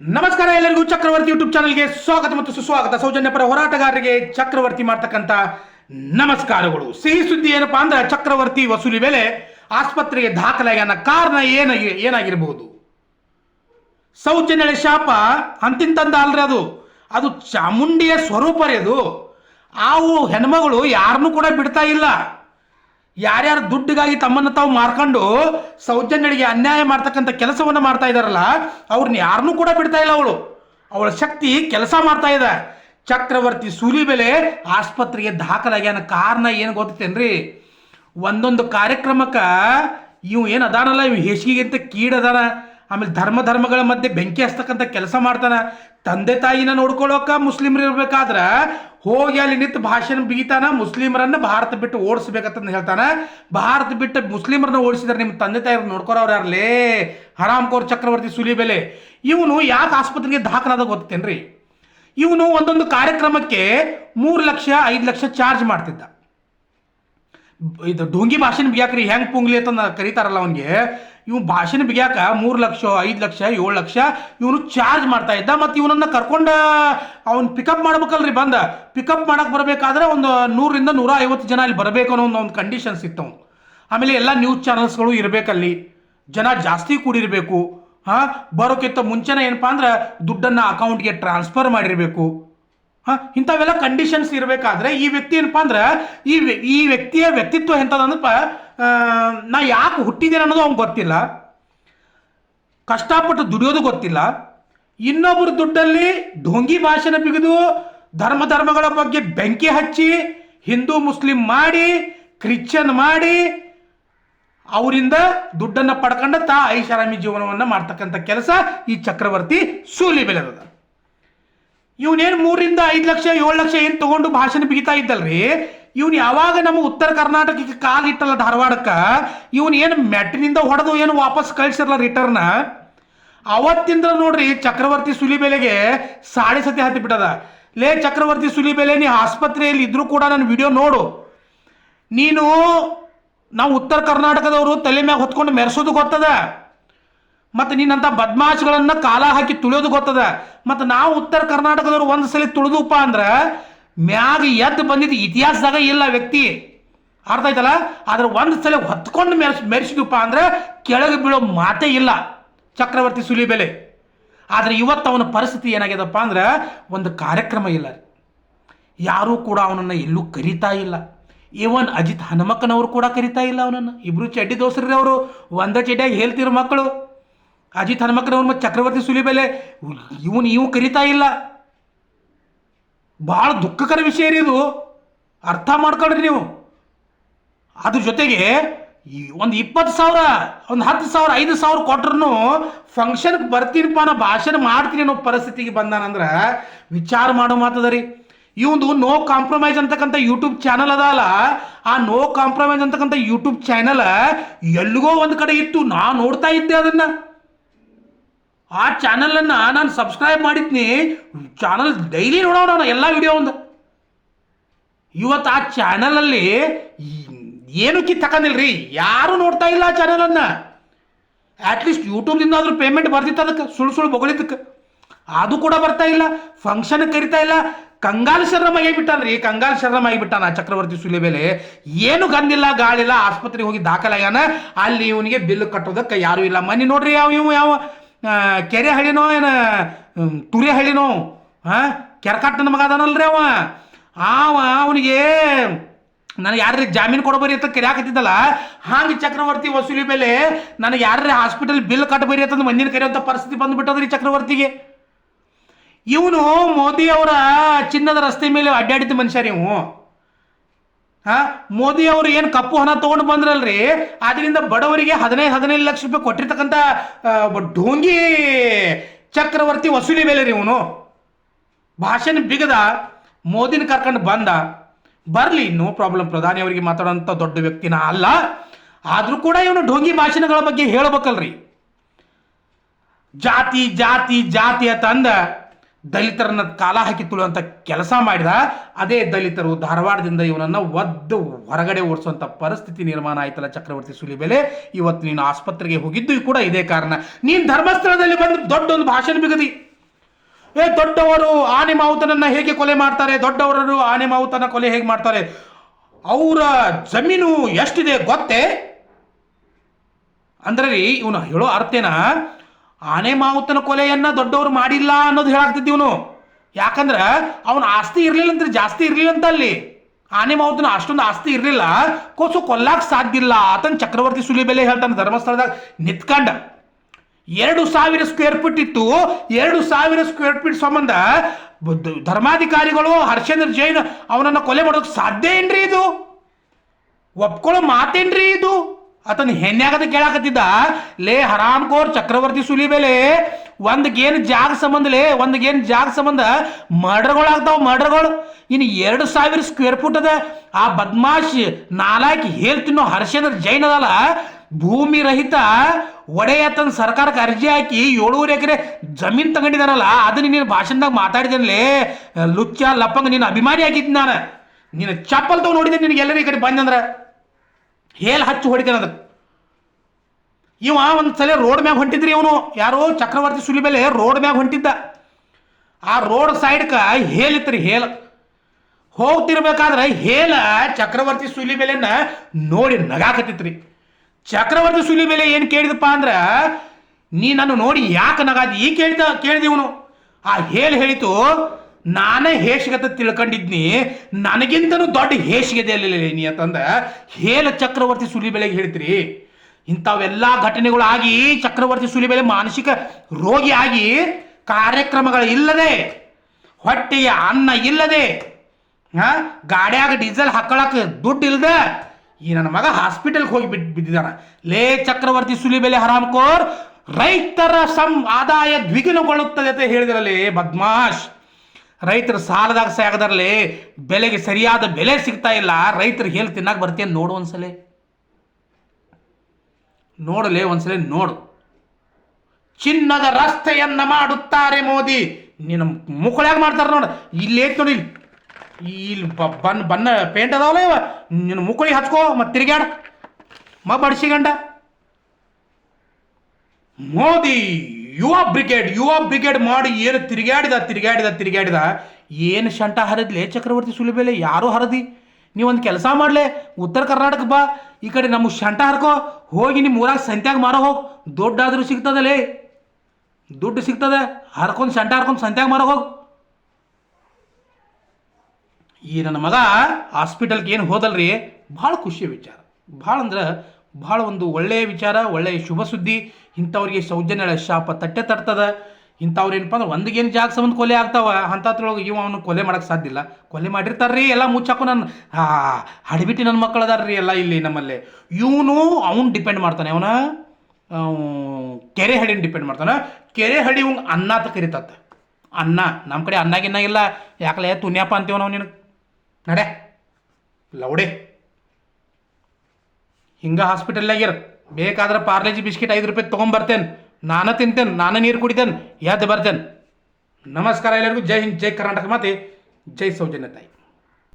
ನಮಸ್ಕಾರ ಎಲ್ಲರಿಗೂ ಚಕ್ರವರ್ತಿ ಯೂಟ್ಯೂಬ್ ಚಾನಲ್ಗೆ ಸ್ವಾಗತ ಮತ್ತು ಸುಸ್ವಾಗತ. ಸೌಜನ್ಯ ಪರ ಹೋರಾಟಗಾರರಿಗೆ ಚಕ್ರವರ್ತಿ ಮಾಡ್ತಕ್ಕಂಥ ನಮಸ್ಕಾರಗಳು. ಸಿಹಿ ಸುದ್ದಿ ಏನಪ್ಪಾ ಅಂದ್ರೆ ಚಕ್ರವರ್ತಿ ವಸೂಲಿ ಬೆಲೆ ಆಸ್ಪತ್ರೆಗೆ ದಾಖಲಾಗ್ಯಾನ ಕಾರಣ ಏನ ಏನಾಗಿರಬಹುದು ಸೌಜನ್ಯಳ ಶಾಪ ಅಂತಿಂತಂದ ಅಲ್ರಿ ಅದು. ಅದು ಚಾಮುಂಡಿಯ ಸ್ವರೂಪ ರೀ ಅದು. ಆವು ಹೆಣ್ಮಗಳು ಯಾರನ್ನೂ ಕೂಡ ಬಿಡ್ತಾ ಇಲ್ಲ. ಯಾರ್ಯಾರು ದುಡ್ಡಿಗಾಗಿ ತಮ್ಮನ್ನು ತಾವು ಮಾರ್ಕೊಂಡು ಸೌಜನ್ಯಳಿಗೆ ಅನ್ಯಾಯ ಮಾಡ್ತಕ್ಕಂಥ ಕೆಲಸವನ್ನು ಮಾಡ್ತಾ ಇದ್ದಾರಲ್ಲ ಅವ್ರನ್ನ ಯಾರನ್ನೂ ಕೂಡ ಬಿಡ್ತಾ ಇಲ್ಲ ಅವಳು. ಅವಳ ಶಕ್ತಿ ಕೆಲಸ ಮಾಡ್ತಾ ಇದೆ. ಚಕ್ರವರ್ತಿ ಸೂಲಿಬೆಲೆ ಆಸ್ಪತ್ರೆಗೆ ದಾಖಲಾಗ್ಯಾನ ಕಾರಣ ಏನು ಗೊತ್ತೇನ್ರಿ ಒಂದೊಂದು ಕಾರ್ಯಕ್ರಮಕ್ಕೆ ಇವು ಏನು ಅದಾನಲ್ಲ, ಇವು ಹೇಸಿಗೆಗಿಂತ ಕೀಡದಾನ ಆಮೇಲೆ ಧರ್ಮ ಧರ್ಮಗಳ ಮಧ್ಯೆ ಬೆಂಕಿ ಹಚ್ತಕ್ಕಂಥ ಕೆಲಸ ಮಾಡ್ತಾನ. ತಂದೆ ತಾಯಿನ ನೋಡ್ಕೊಳ್ಳೋಕ ಮುಸ್ಲಿಮ್ರು ಇರ್ಬೇಕಾದ್ರ ಹೋಗಿ ಅಲ್ಲಿ ನಿಂತು ಭಾಷಣ ಬಿಗಿತಾನ, ಮುಸ್ಲಿಮರನ್ನ ಭಾರತ ಬಿಟ್ಟು ಓಡಿಸ್ಬೇಕಂತ ಹೇಳ್ತಾನೆ. ಭಾರತ ಬಿಟ್ಟು ಮುಸ್ಲಿಮರನ್ನ ಓಡಿಸಿದ್ರೆ ನಿಮ್ಮ ತಂದೆ ತಾಯಿ ನೋಡ್ಕೊರವ್ರು ಯಾರಲೇ? ಹರಾಮ್ಕೋರ್ ಚಕ್ರವರ್ತಿ ಸುಲಿಬೆಲೆ ಇವನು ಯಾಕೆ ಆಸ್ಪತ್ರೆಗೆ ದಾಖಲಾದ ಗೊತ್ತೇನ್ರಿ? ಇವನು ಒಂದೊಂದು ಕಾರ್ಯಕ್ರಮಕ್ಕೆ ಮೂರು ಲಕ್ಷ, ಐದು ಲಕ್ಷ ಚಾರ್ಜ್ ಮಾಡ್ತಿದ್ದ. ಇದು ಡೋಂಗಿ ಭಾಷಣ ಬಿಗ್ಯಾಕ್ರಿ ಹೆಂಗ್ ಪುಂಗ್ಲಿ ಅಂತ ಕರೀತಾರಲ್ಲ ಅವನಿಗೆ. ಇವ್ ಭಾಷಣ ಬಿಗ್ಯಾಕ ಮೂರು ಲಕ್ಷ, ಐದು ಲಕ್ಷ, ಏಳು ಲಕ್ಷ ಇವನು ಚಾರ್ಜ್ ಮಾಡ್ತಾ ಇದ್ದ. ಮತ್ತು ಇವನನ್ನ ಕರ್ಕೊಂಡು ಅವ್ನು ಪಿಕಪ್ ಮಾಡ್ಬೇಕಲ್ರಿ ಬಂದ. ಪಿಕಪ್ ಮಾಡಕ್ ಬರಬೇಕಾದ್ರೆ ಒಂದು ನೂರರಿಂದ ನೂರ ಐವತ್ತು ಜನ ಇಲ್ಲಿ ಬರಬೇಕು ಅನ್ನೋ ಒಂದು ಒಂದು ಕಂಡೀಷನ್ಸ್ ಇತ್ತು. ಆಮೇಲೆ ಎಲ್ಲ ನ್ಯೂಸ್ ಚಾನಲ್ಸ್ಗಳು ಇರಬೇಕಲ್ಲಿ. ಜನ ಜಾಸ್ತಿ ಕೂಡಿರಬೇಕು. ಹಾಂ, ಬರೋಕ್ಕಿಂತ ಮುಂಚೆನೇ ಏನಪ್ಪ ಅಂದ್ರೆ ದುಡ್ಡನ್ನು ಅಕೌಂಟ್ಗೆ ಟ್ರಾನ್ಸ್ಫರ್ ಮಾಡಿರಬೇಕು. ಹಾಂ, ಇಂಥವೆಲ್ಲ ಕಂಡೀಷನ್ಸ್ ಇರಬೇಕಾದ್ರೆ ಈ ವ್ಯಕ್ತಿ ಏನಪ್ಪ ಅಂದ್ರೆ ಈ ಈ ವ್ಯಕ್ತಿಯ ವ್ಯಕ್ತಿತ್ವ ಎಂಥದಂದಪ್ಪ ನಾ ಯಾಕೆ ಹುಟ್ಟಿದ್ದೇನೆ ಅನ್ನೋದು ಅವ್ನಿಗೆ ಗೊತ್ತಿಲ್ಲ. ಕಷ್ಟಪಟ್ಟು ದುಡಿಯೋದು ಗೊತ್ತಿಲ್ಲ. ಇನ್ನೊಬ್ಬರ ದುಡ್ಡಲ್ಲಿ ಢೋಂಗಿ ಭಾಷೆನ ಬಿಗಿದು ಧರ್ಮ ಧರ್ಮಗಳ ಬಗ್ಗೆ ಬೆಂಕಿ ಹಚ್ಚಿ ಹಿಂದೂ ಮುಸ್ಲಿಂ ಮಾಡಿ, ಕ್ರಿಶ್ಚಿಯನ್ ಮಾಡಿ ಅವರಿಂದ ದುಡ್ಡನ್ನು ಪಡ್ಕೊಂಡು ತಾ ಐಷಾರಾಮಿ ಜೀವನವನ್ನು ಮಾಡ್ತಕ್ಕಂಥ ಕೆಲಸ ಈ ಚಕ್ರವರ್ತಿ ಸೂಲಿ ಬೆಲೆದ ಇವನೇನು ಮೂರರಿಂದ ಐದು ಲಕ್ಷ, ಏಳು ಲಕ್ಷ ಏನು ತಗೊಂಡು ಭಾಷಣ ಬಿಗಿತಾ ಇದ್ದಲ್ರಿ? ಇವನು ಯಾವಾಗ ನಮ್ಮ ಉತ್ತರ ಕರ್ನಾಟಕಕ್ಕೆ ಕಾಲಿಟ್ಟಲ್ಲ ಧಾರವಾಡಕ್ಕೆ, ಇವನು ಏನು ಮೆಟ್ಟಿನಿಂದ ಹೊಡೆದು ಏನು ವಾಪಸ್ ಕಳಿಸಿರಲ್ಲ ರಿಟರ್ನ್ ಅವತ್ತಿಂದ ನೋಡ್ರಿ ಚಕ್ರವರ್ತಿ ಸುಲಿಬೆಲೆಗೆ ಸಾಡೆ ಸತಿ ಹತ್ತಿ ಬಿಟ್ಟದ ಲೇ ಚಕ್ರವರ್ತಿ ಸುಲಿಬೆಲೆ ನೀ ಆಸ್ಪತ್ರೆಯಲ್ಲಿ ಇದ್ರೂ ಕೂಡ ನನ್ನ ವಿಡಿಯೋ ನೋಡು. ನೀನು ನಾವು ಉತ್ತರ ಕರ್ನಾಟಕದವರು ತಲೆ ಮ್ಯಾಗ ಹೊತ್ಕೊಂಡು ಮೆರೆಸೋದು ಗೊತ್ತದ? ಮತ್ತು ನೀನಂತ ಬದ್ಮಾಶ್ಗಳನ್ನ ಕಾಲ ಹಾಕಿ ತುಳಿಯೋದು ಗೊತ್ತದ? ಮತ್ತು ನಾವು ಉತ್ತರ ಕರ್ನಾಟಕದವರು ಒಂದು ಸಲ ತುಳಿದುಪ್ಪ ಅಂದ್ರೆ ಮ್ಯಾಗ ಎದ್ದು ಬಂದಿದ್ದು ಇತಿಹಾಸದಾಗ ಇಲ್ಲ ವ್ಯಕ್ತಿ. ಅರ್ಥ ಆಯ್ತಲ್ಲ? ಆದ್ರೆ ಒಂದು ಸಲ ಹೊತ್ಕೊಂಡು ಮೆರೆಸ್ ಮೆರೆಸಿದಪ್ಪ ಅಂದ್ರೆ ಕೆಳಗೆ ಬೀಳೋ ಮಾತೇ ಇಲ್ಲ. ಚಕ್ರವರ್ತಿ ಸುಲಿಬೆಲೆ ಆದರೆ ಇವತ್ತು ಅವನ ಪರಿಸ್ಥಿತಿ ಏನಾಗ್ಯದಪ್ಪ ಅಂದ್ರೆ ಒಂದು ಕಾರ್ಯಕ್ರಮ ಇಲ್ಲ ಯಾರೂ ಕೂಡ ಅವನನ್ನು ಎಲ್ಲೂ ಕರಿತಾ ಇಲ್ಲ. ಇವನ್ ಅಜಿತ್ ಹನುಮಕ್ಕನವರು ಕೂಡ ಕರಿತಾ ಇಲ್ಲ ಅವನನ್ನು. ಇಬ್ರು ಚಡ್ಡಿ ದೋಸರಿ ಅವರು. ಒಂದ ಚಡ್ಡಿಯಾಗಿ ಹೇಳ್ತಿರೋ ಮಕ್ಕಳು. ಅಜಿತ್ ಹನುಮಕ್ಕನವ್ರ ಮತ್ತು ಚಕ್ರವರ್ತಿ ಸುಲಿಬೆಲೆ ಇವನು ಇವು ಕರಿತಾ ಇಲ್ಲ. ಭಾಳ ದುಃಖಕರ ವಿಷಯ ರೀ ಇದು. ಅರ್ಥ ಮಾಡ್ಕೊಳ್ರಿ ನೀವು. ಅದ್ರ ಜೊತೆಗೆ ಈ ಒಂದು ಇಪ್ಪತ್ತು ಸಾವಿರ, ಒಂದು ಹತ್ತು ಸಾವಿರ, ಐದು ಸಾವಿರ ಕೊಟ್ರು ಫಂಕ್ಷನ್ಗೆ ಬರ್ತೀನಪ್ಪ ನಾ ಭಾಷಣ ಮಾಡ್ತೀನಿ ಅನ್ನೋ ಪರಿಸ್ಥಿತಿಗೆ ಬಂದಾನಂದ್ರೆ ವಿಚಾರ ಮಾಡೋ ಮಾತದ ರೀ ಇವಂದು ನೋ ಕಾಂಪ್ರಮೈಸ್ ಅಂತಕ್ಕಂಥ ಯೂಟ್ಯೂಬ್ ಚಾನಲ್ ಅದಲ್ಲ ಆ ನೋ ಕಾಂಪ್ರಮೈಸ್ ಅಂತಕ್ಕಂಥ ಯೂಟ್ಯೂಬ್ ಚಾನಲ್ ಎಲ್ಲಿಗೋ ಒಂದು ಕಡೆ ಇತ್ತು, ನಾ ನೋಡ್ತಾ ಇದ್ದೆ ಅದನ್ನ. ಆ ಚಾನಲನ್ನು ನಾನು ಸಬ್ಸ್ಕ್ರೈಬ್ ಮಾಡಿದ್ನಿ. ಚಾನಲ್ ಡೈಲಿ ನೋಡೋಣ ನಾನು ಎಲ್ಲ ವಿಡಿಯೋ ಒಂದು. ಇವತ್ತು ಆ ಚಾನಲಲ್ಲಿ ಏನು ಕಿ ತಗೊಂಡಿಲ್ರಿ ಯಾರು ನೋಡ್ತಾ ಇಲ್ಲ ಆ ಚಾನಲನ್ನು? ಅಟ್ಲೀಸ್ಟ್ ಯೂಟ್ಯೂಬ್ದಿಂದ ಆದರೂ ಪೇಮೆಂಟ್ ಬರ್ತಿತ್ತು ಅದಕ್ಕೆ ಸುಳ್ಳು ಸುಳ್ಳು ಬೊಗಳಿದ್ದಕ್ಕೆ. ಅದು ಕೂಡ ಬರ್ತಾ ಇಲ್ಲ ಫಂಕ್ಷನ್ ಕರಿತಾ ಇಲ್ಲ. ಕಂಗಾಲ್ ಶರಮ್ ಆಗಿಬಿಟ್ಟಾನ್ರಿ ಕಂಗಾಲ್ ಶರಣಮ್ ಆಗಿಬಿಟ್ಟಾನ ಚಕ್ರವರ್ತಿ ಮೇಲೆ ಏನು ಗಂದಿಲ್ಲ, ಗಾಳಿಲ್ಲ, ಆಸ್ಪತ್ರೆಗೆ ಹೋಗಿ ದಾಖಲಾಗ್ಯಾನ. ಅಲ್ಲಿ ಇವನಿಗೆ ಬಿಲ್ ಕಟ್ಟೋದಕ್ಕೆ ಯಾರೂ ಇಲ್ಲ. ಮನೆ ನೋಡ್ರಿ ಯಾವ ಇವು ಯಾವ ಕೆರೆ ಹಳ್ಳಿನೋ ಏನು ತುರಿ ಹಳ್ಳಿನೋ ಹಾಂ ಕೆರಕಟ್ಟನ ಮಗ ಅದಾನಲ್ರಿ ಅವ. ಆವ, ಅವನಿಗೆ, ನನಗೆ ಯಾರ್ರಿ ಜಾಮೀನು ಕೊಡಬರಿ ಅಂತ ಕರಿಯಾಕತ್ತಿದ್ದಲ್ಲ ಹಾಂಗೆ ಚಕ್ರವರ್ತಿ ವಸೂಲಿ ಮೇಲೆ ನನಗೆ ಯಾರ್ರಿ ಹಾಸ್ಪಿಟಲ್ ಬಿಲ್ ಕಟ್ಟಬರಿ ಅಂತಂದು ಮಂದಿನ ಕರೆಯುವಂಥ ಪರಿಸ್ಥಿತಿ ಬಂದ್ಬಿಟ್ಟದ್ರಿ ಚಕ್ರವರ್ತಿಗೆ. ಇವನು ಮೋದಿ ಅವರ ಚಿನ್ನದ ರಸ್ತೆ ಮೇಲೆ ಅಡ್ಡಾಡಿದ ಮನುಷ್ಯ ರೀ ಹಾ? ಮೋದಿ ಅವರು ಏನು ಕಪ್ಪು ಹಣ ತಗೊಂಡು ಬಂದ್ರಲ್ರಿ? ಅದರಿಂದ ಬಡವರಿಗೆ ಹದಿನೈದು ಹದಿನೈದು ಲಕ್ಷ ರೂಪಾಯಿ ಕೊಟ್ಟಿರ್ತಕ್ಕಂಥ ಢೋಂಗಿ ಚಕ್ರವರ್ತಿ ವಸೂಲಿ ಮೇಲೆ ರೀ ಇವನು. ಭಾಷೆನ ಬಿಗದ ಮೋದಿನ ಕರ್ಕೊಂಡು ಬಂದ. ಬರಲಿ, ನೋ ಪ್ರಾಬ್ಲಮ್. ಪ್ರಧಾನಿ ಅವರಿಗೆ ಮಾತಾಡೋಂಥ ದೊಡ್ಡ ವ್ಯಕ್ತಿನ ಅಲ್ಲ. ಆದರೂ ಕೂಡ ಇವನು ಢೋಂಗಿ ಭಾಷಣಗಳ ಬಗ್ಗೆ ಹೇಳ್ಬೇಕಲ್ರಿ. ಜಾತಿ ಜಾತಿ ಜಾತಿ ಅಂತ ಅಂದ ದಲಿತರನ್ನ ಕಾಲ ಹಾಕಿ ತುಳುವಂಥ ಕೆಲಸ ಮಾಡಿದ ಅದೇ ದಲಿತರು ಧಾರವಾಡದಿಂದ ಇವನನ್ನ ಒದ್ದು ಹೊರಗಡೆ ಓಡಿಸುವಂಥ ಪರಿಸ್ಥಿತಿ ನಿರ್ಮಾಣ ಆಯ್ತಲ್ಲ ಚಕ್ರವರ್ತಿ ಸುಲಿಬೆಲೆ. ಇವತ್ತು ನೀನು ಆಸ್ಪತ್ರೆಗೆ ಹೋಗಿದ್ದು ಕೂಡ ಇದೇ ಕಾರಣ. ನೀನು ಧರ್ಮಸ್ಥಳದಲ್ಲಿ ಬಂದು ದೊಡ್ಡ ಒಂದು ಭಾಷಣ ಬಿಗದಿ. ಏ, ದೊಡ್ಡವರು ಆನೆ ಮಾವುತನನ್ನ ಹೇಗೆ ಕೊಲೆ ಮಾಡ್ತಾರೆ? ದೊಡ್ಡವರು ಆನೆ ಮಾವುತನ ಕೊಲೆ ಹೇಗೆ ಮಾಡ್ತಾರೆ? ಅವರ ಜಮೀನು ಎಷ್ಟಿದೆ ಗೊತ್ತೇ? ಅಂದ್ರೆ ಇವನು ಹೇಳೋ ಅರ್ಥೇನ? ಆನೆ ಮಾವುತನ ಕೊಲೆಯನ್ನ ದೊಡ್ಡವರು ಮಾಡಿಲ್ಲ ಅನ್ನೋದು ಹೇಳಾಕ್ತಿದ್ದೀವನು ಯಾಕಂದ್ರೆ ಅವನ ಆಸ್ತಿ ಇರಲಿಲ್ಲ ಅಂದ್ರೆ ಜಾಸ್ತಿ ಇರಲಿಲ್ಲ ಅಂತ ಅಲ್ಲಿ ಆನೆ ಮಾವುತನ ಅಷ್ಟೊಂದು ಆಸ್ತಿ ಇರಲಿಲ್ಲ, ಕೋಸು ಕೊಲ್ಲಾಕ್ ಸಾಧ್ಯ ಇಲ್ಲ. ಆತನ ಚಕ್ರವರ್ತಿ ಸುಲಿಬೆಲೆ ಹೇಳ್ತಾನೆ ಧರ್ಮಸ್ಥಳದಾಗ ನಿತ್ಕಂಡ. ಎರಡು ಸಾವಿರ ಸ್ಕ್ವೇರ್ ಫೀಟ್ ಇತ್ತು. ಎರಡು ಸಾವಿರ ಸ್ಕ್ವೇರ್ ಫೀಟ್ ಸಂಬಂಧ ಧರ್ಮಾಧಿಕಾರಿಗಳು, ಹರ್ಷೇಂದ್ರ ಜೈನ್ ಅವನನ್ನ ಕೊಲೆ ಮಾಡೋಕೆ ಸಾಧ್ಯ ಏನ್ರಿ ಇದು? ಒಪ್ಕೊಳ್ಳೋ ಮಾತೇನ್ರಿ ಇದು? ಆತನ ಹೆಣ್ಯಾಗದ ಕೇಳಾಕತ್ತಿದ್ದ, ಲೇ ಹರಾಮ್ ಕೋರ್, ಚಕ್ರವರ್ತಿ ಸುಲಿಬೇಲೆ ಗೇನ್ ಜಾಗ ಸಂಬಂಧಲೇ ಒಂದ್ ಗೇನ್ ಜಾಗ ಸಂಬಂಧ ಮರ್ಡರ್ಗಳು ಆಗ್ತಾವ ಮರ್ಡರ್ಗಳು. ಇನ್ನು ಎರಡು ಸಾವಿರ ಸ್ಕ್ವೇರ್ ಫುಟ್ ಅದ. ಆ ಬದ್ಮಾಶ್ ನಾಲಾಕಿ ಹೇಳ್ ತಿನ್ನೋ ಹರ್ಷೇಂದ್ರ ಜೈನ್ ಅದಲ್ಲ ಭೂಮಿ ರಹಿತ ಒಡೆಯ ತನ್ನ ಸರ್ಕಾರಕ್ಕೆ ಅರ್ಜಿ ಹಾಕಿ ಏಳೂರು ಎಕರೆ ಜಮೀನ್ ತಗೊಂಡಿದಾನಲ್ಲ, ಅದನ್ನ ನೀನು ಭಾಷಣದಾಗ ಮಾತಾಡಿದನ್ಲೇ ಲುಚ್ಚ, ಲಪ್ಪಂಗ ನೀನು ಅಭಿಮಾನಿ ಆಗಿದ್ದು ನಾನು. ನೀನು ಚಪ್ಪಲ್ ತಗೊಂಡು ನೋಡಿದೆ ನಿನಗೆ ಎಲ್ಲರೂ ಈ ಕಡೆ ಬಂದಂದ್ರೆ ಹೇಲ್ ಹಚ್ಚು ಹೊಡಿತಾನ ಅದಕ್ಕೆ ಇವ ಒಂದು ಸಲ ರೋಡ್ ಮ್ಯಾಗ ಹೊಂಟಿದ್ರಿ ಇವನು. ಯಾರೋ ಚಕ್ರವರ್ತಿ ಸುಲಿ ಮೇಲೆ ರೋಡ್ ಮ್ಯಾಗ ಹೊಂಟಿದ್ದ. ಆ ರೋಡ್ ಸೈಡ್ಕ ಹೇಲಿತ್ರಿ ಹೇಲ ಹೋಗ್ತಿರ್ಬೇಕಾದ್ರೆ ಹೇಲ ಚಕ್ರವರ್ತಿ ಸುಲಿ ಬೆಲೆನ ನೋಡಿ ನಗಾಕತ್ತಿತ್ರಿ. ಚಕ್ರವರ್ತಿ ಸುಲಿ ಬೆಲೆ ಏನು ಕೇಳಿದಪ್ಪ ಅಂದ್ರೆ, ನೀ ನನ್ನ ನೋಡಿ ಯಾಕೆ ನಗಾದಿ? ಈ ಕೇಳಿದ ಕೇಳಿದಿವನು ಆ ಹೇಲ್ ಹೇಳಿತು, ನಾನೇ ಹೇಸಿಗತ ತಿಳ್ಕೊಂಡಿದ್ನಿ. ನನಗಿಂತನೂ ದೊಡ್ಡ ಹೇಸಿಗೆ ಅಲ್ಲಿಲ್ಲ ನೀ? ಅಂತಂದ ಹೇಲ ಚಕ್ರವರ್ತಿ ಸುಲಿ ಬೆಲೆಗೆ ಹೇಳ್ತೀರಿ. ಇಂಥವೆಲ್ಲ ಘಟನೆಗಳು ಆಗಿ ಚಕ್ರವರ್ತಿ ಸುಲಿಬೆಲೆ ಮಾನಸಿಕ ರೋಗಿ ಆಗಿ ಕಾರ್ಯಕ್ರಮಗಳು ಇಲ್ಲದೆ, ಹೊಟ್ಟೆಯ ಅನ್ನ ಇಲ್ಲದೆ, ಹಾ? ಗಾಡ್ಯಾಗ ಡೀಸೆಲ್ ಹಾಕೊಳಕ್ ದುಡ್ಡು ಇಲ್ಲದೆ ಈ ನನ್ನ ಮಗ ಹಾಸ್ಪಿಟಲ್ಗೆ ಹೋಗಿ ಬಿಟ್ಟು ಬಿದ್ದಿದ್ದಾನ. ಲೇ ಚಕ್ರವರ್ತಿ ಸುಲಿಬೆಲೆ ಹರಾಮ್ಕೋರ್ ರೈತರ ಸಂ ಆದಾಯ ದ್ವಿಗುಣಗೊಳ್ಳುತ್ತದೆ ಅಂತ ಹೇಳಿದ್ರಲ್ಲಿ ಬದ್ಮಾಶ್. ರೈತರ ಸಾಲದಾಗ ಸಾಗದರಲ್ಲಿ ಬೆಲೆಗೆ ಸರಿಯಾದ ಬೆಲೆ ಸಿಗ್ತಾ ಇಲ್ಲ. ರೈತರು ಹೇಳಿ ತಿನ್ನಕ್ಕೆ ಬರ್ತೀನಿ ನೋಡು ಒಂದ್ಸಲ. ನೋಡಲೇ ಒಂದ್ಸಲ ನೋಡು. ಚಿನ್ನದ ರಸ್ತೆಯನ್ನ ಮಾಡುತ್ತಾರೆ ಮೋದಿ. ನಿನ್ನ ಮುಕ್ಕಳ್ಯಾಗ ಮಾಡ್ತಾರೆ ನೋಡು. ಇಲ್ಲಿ ಐತ್ ನೋಡಿ. ಇಲ್ಲಿ ಬನ್ ಬನ್ನ ಪೇಂಟ್ ಅದಾವಲ್ಲ ಇವ. ನಿನ್ನ ಮುಕ್ಕಳಿಗೆ ಹಚ್ಕೋ, ಮತ್ತೆ ತಿರ್ಗ್ಯಾಡ. ಮ ಬಡಿಸಿಗಂಡ ಮೋದಿ, ಯುವ ಬ್ರಿಗೇಡ್ ಯುವ ಬ್ರಿಗೇಡ್ ಮಾಡಿ ಏನು ತಿರುಗಾಡಿದ ತಿರುಗಾಡಿದ ತಿರುಗಾಡಿದ ಏನು ಶಂಟ ಹರಿದ್ಲೆ? ಚಕ್ರವರ್ತಿ ಸುಲಿಬೇಲೆ ಯಾರು ಹರದಿ? ನೀವೊಂದು ಕೆಲಸ ಮಾಡಲೆ, ಉತ್ತರ ಕರ್ನಾಟಕ ಬಾ, ಈ ಕಡೆ ನಮ್ಮ ಶಂಟ ಹರ್ಕೋ, ಹೋಗಿ ನಿಮ್ಮ ಊರಾಗ ಸಂತ್ಯಾಗ ಮಾರೋ ಹೋಗಿ, ದೊಡ್ಡಾದರೂ ಸಿಗ್ತದಲೇ ದುಡ್ಡು ಸಿಗ್ತದೆ, ಹರ್ಕೊಂಡು ಶಂಟ ಹರ್ಕೊಂಡು ಸಂತ್ಯಾಗ ಮಾರೋ ಹೋಗಿ. ಈ ನನ್ನ ಮಗ ಹಾಸ್ಪಿಟಲ್ಗೆ ಏನು ಹೋದಲ್ರಿ, ಭಾಳ ಖುಷಿಯ ವಿಚಾರ. ಭಾಳ ಅಂದ್ರೆ ಭಾಳ ಒಂದು ಒಳ್ಳೆಯ ವಿಚಾರ, ಒಳ್ಳೆಯ ಶುಭ ಸುದ್ದಿ, ಇಂಥವ್ರಿಗೆ ಸೌಜನ್ಯ ಶಾಪ ತಟ್ಟೆ ತಟ್ತದ. ಇಂಥವ್ರು ಏನಪ್ಪ ಅಂದ್ರೆ ಒಂದಿಗೇನು ಜಾಗ ಸಂಬಂಧ ಕೊಲೆ ಆಗ್ತಾವ, ಅಂಥದ್ರೊಳಗೆ ಇವ ಅವನು ಕೊಲೆ ಮಾಡೋಕ್ಕೆ ಸಾಧ್ಯ ಇಲ್ಲ. ಕೊಲೆ ಮಾಡಿರ್ತಾರ್ರಿ, ಎಲ್ಲ ಮುಚ್ಚಾಕು ನನ್ನ ಹಡಿಬಿಟ್ಟು ನನ್ನ ಮಕ್ಕಳು ರೀ ಎಲ್ಲ ಇಲ್ಲಿ ನಮ್ಮಲ್ಲಿ. ಇವನು ಅವನು ಡಿಪೆಂಡ್ ಮಾಡ್ತಾನೆ, ಅವನ ಕೆರೆ ಹಡಿನ ಡಿಪೆಂಡ್ ಮಾಡ್ತಾನೆ. ಕೆರೆ ಹಡಿ ಇವಂಗೆ ಅನ್ನ ಅಂತ ಕರಿತತ್ತ ಅನ್ನ ನಮ್ಮ ಕಡೆ ಅನ್ನ ಗಿನ್ನ ಇಲ್ಲ. ಯಾಕಲೆ ತುನ್ಯಪ್ಪ ಅಂತೀವನ ನಾವು ನಿನಗೆ? ನಡೆ. ಲೌಡೆ. ಹಿಂಗ ಹಾಸ್ಪಿಟಲ್ನಾಗಿರ ಬೇಕಾದ್ರೆ ಪಾರ್ಲೇಜಿ ಬಿಸ್ಕೆಟ್ ಐದು ರೂಪಾಯಿ ತೊಗೊಂಬರ್ತೇನೆ. ನಾನು ತಿಂತೇನೆ ನಾನು ನೀರು ಕುಡಿತೇನೆ ಎದ್ದು ಬರ್ತೇನೆ ನಮಸ್ಕಾರ ಎಲ್ಲರಿಗೂ ಜೈ ಹಿಂದ್ ಜೈ ಕರ್ನಾಟಕ ಮಾತೆ ಜೈ ಸೌಜನ್ಯ ತಾಯಿ